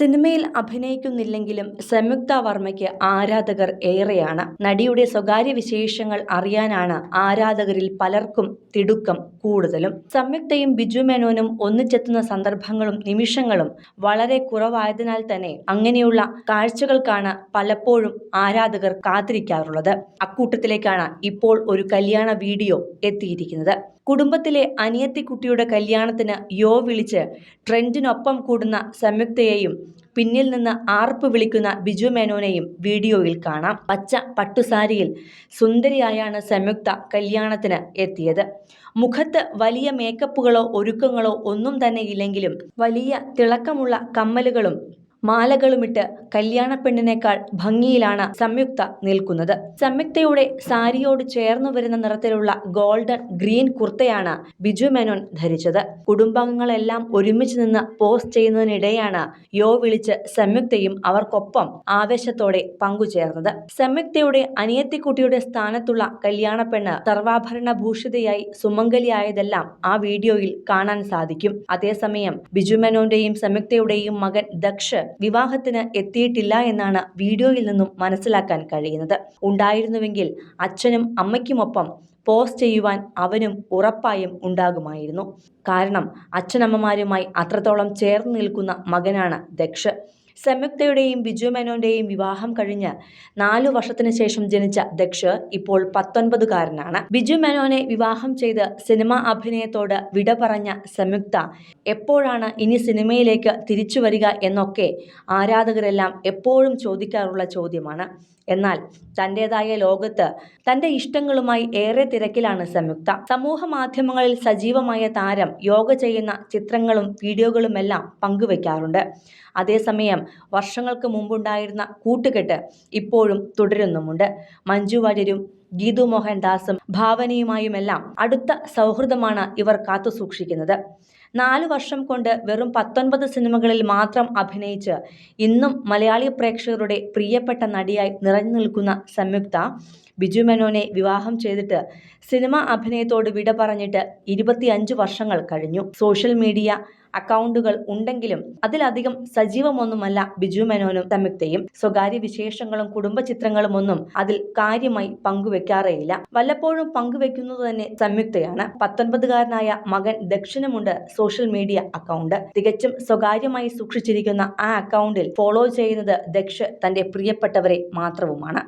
സിനിമയിൽ അഭിനയിക്കുന്നില്ലെങ്കിലും സംയുക്ത വർമ്മയ്ക്ക് ആരാധകർ ഏറെയാണ്. നടിയുടെ സ്വകാര്യ വിശേഷങ്ങൾ അറിയാനാണ് ആരാധകരിൽ പലർക്കും തിടുക്കം കൂടുതലും. സംയുക്തയും ബിജു മേനോനും ഒന്നിച്ചെത്തുന്ന സന്ദർഭങ്ങളും നിമിഷങ്ങളും വളരെ കുറവായതിനാൽ തന്നെ അങ്ങനെയുള്ള കാഴ്ചകൾക്കാണ് പലപ്പോഴും ആരാധകർ കാത്തിരിക്കാറുള്ളത്. അക്കൂട്ടത്തിലേക്കാണ് ഇപ്പോൾ ഒരു കല്യാണ വീഡിയോ എത്തിയിരിക്കുന്നത്. കുടുംബത്തിലെ അനിയത്തിക്കുട്ടിയുടെ കല്യാണത്തിന് യോ വിളിച്ച് ട്രെൻഡിനൊപ്പം കൂടുന്ന സംയുക്തയെയും പിന്നിൽ നിന്ന് ആർപ്പ് വിളിക്കുന്ന ബിജു മേനോനെയും വീഡിയോയിൽ കാണാം. പച്ച പട്ടുസാരിയിൽ സുന്ദരിയായാണ് സംയുക്ത കല്യാണത്തിന് എത്തിയത്. മുഖത്ത് വലിയ മേക്കപ്പുകളോ ഒരുക്കങ്ങളോ ഒന്നും തന്നെ ഇല്ലെങ്കിലും വലിയ തിളക്കമുള്ള കമ്മലുകളും മാലകളുമിട്ട് കല്യാണപ്പെണ്ണിനേക്കാൾ ഭംഗിയിലാണ് സംയുക്ത നിൽക്കുന്നത്. സംയുക്തയുടെ സാരിയോട് ചേർന്നു വരുന്ന നിറത്തിലുള്ള ഗോൾഡൻ ഗ്രീൻ കുർത്തയാണ് ബിജു മേനോൻ ധരിച്ചത്. കുടുംബാംഗങ്ങളെല്ലാം ഒരുമിച്ച് നിന്ന് പോസ്റ്റ് ചെയ്യുന്നതിനിടെയാണ് യോ വിളിച്ച് സംയുക്തയും അവർക്കൊപ്പം ആവേശത്തോടെ പങ്കുചേർന്നത്. സംയുക്തയുടെ അനിയത്തിക്കുട്ടിയുടെ സ്ഥാനത്തുള്ള കല്യാണപ്പെണ്ണ് സർവാഭരണ ഭൂഷിതയായി സുമംഗലിയായതെല്ലാം ആ വീഡിയോയിൽ കാണാൻ സാധിക്കും. അതേസമയം ബിജു മേനോന്റെയും സംയുക്തയുടെയും മകൻ ദക്ഷ് വിവാഹത്തിന് എത്തിയിട്ടില്ല എന്നാണ് വീഡിയോയിൽ നിന്നും മനസ്സിലാക്കാൻ കഴിയുന്നത്. ഉണ്ടായിരുന്നുവെങ്കിൽ അച്ഛനും അമ്മയ്ക്കുമൊപ്പം പോസ്റ്റ് ചെയ്യുവാൻ അവനും ഉറപ്പായും ഉണ്ടാകുമായിരുന്നു. കാരണം അച്ഛനമ്മമാരുമായി അത്രത്തോളം ചേർന്ന് നിൽക്കുന്ന മകനാണ് ദക്ഷ്. സംയുക്തയുടെയും ബിജു മേനോന്റെയും വിവാഹം കഴിഞ്ഞ് നാലു വർഷത്തിന് ശേഷം ജനിച്ച ദക്ഷ് ഇപ്പോൾ പത്തൊൻപതുകാരനാണ്. ബിജു മേനോനെ വിവാഹം ചെയ്ത് സിനിമാ അഭിനയത്തോട് വിട പറഞ്ഞ സംയുക്ത എപ്പോഴാണ് ഇനി സിനിമയിലേക്ക് തിരിച്ചു വരിക എന്നൊക്കെ ആരാധകരെല്ലാം എപ്പോഴും ചോദിക്കാറുള്ള ചോദ്യമാണ്. എന്നാൽ തന്റെതായ ലോകത്ത് തന്റെ ഇഷ്ടങ്ങളുമായി ഏറെ തിരക്കിലാണ് സംയുക്ത. സമൂഹ മാധ്യമങ്ങളിൽ സജീവമായ താരം യോഗ ചെയ്യുന്ന ചിത്രങ്ങളും വീഡിയോകളുമെല്ലാം പങ്കുവയ്ക്കാറുണ്ട് അതേസമയം വർഷങ്ങൾക്ക് മുമ്പുണ്ടായിരുന്ന കൂട്ടുകെട്ട് ഇപ്പോഴും തുടരുന്നുമുണ്ട്. മഞ്ജു വാര്യരും ഗീതു മോഹൻദാസും ഭാവനയുമായുമെല്ലാം അടുത്ത സൗഹൃദമാണ് ഇവർ കാത്തുസൂക്ഷിക്കുന്നത് നാലു വർഷം കൊണ്ട് വെറും പത്തൊൻപത് സിനിമകളിൽ മാത്രം അഭിനയിച്ച് ഇന്നും മലയാളി പ്രേക്ഷകരുടെ പ്രിയപ്പെട്ട നടിയായി നിറഞ്ഞു നിൽക്കുന്ന സംയുക്ത ബിജു മേനോനെ വിവാഹം ചെയ്തിട്ട് സിനിമ അഭിനയത്തോട് വിട പറഞ്ഞിട്ട് ഇരുപത്തിയഞ്ച് വർഷങ്ങൾ കഴിഞ്ഞു. സോഷ്യൽ മീഡിയ അക്കൗണ്ടുകൾ ഉണ്ടെങ്കിലും അതിലധികം സജീവമൊന്നുമല്ല ബിജു മേനോനും സംയുക്തയും. സ്വകാര്യ വിശേഷങ്ങളും കുടുംബ ചിത്രങ്ങളും ഒന്നും അതിൽ കാര്യമായി പങ്കുവെക്കാറേയില്ല. വല്ലപ്പോഴും പങ്കുവെക്കുന്നത് തന്നെ സംയുക്തയാണ്. പത്തൊൻപതുകാരനായ മകൻ ദക്ഷിണമുണ്ട് സോഷ്യൽ മീഡിയ അക്കൗണ്ട്. തികച്ചും സ്വകാര്യമായി സൂക്ഷിച്ചിരിക്കുന്ന ആ അക്കൗണ്ടിൽ ഫോളോ ചെയ്യുന്നത് ദക്ഷ് തന്റെ പ്രിയപ്പെട്ടവരെ മാത്രവുമാണ്.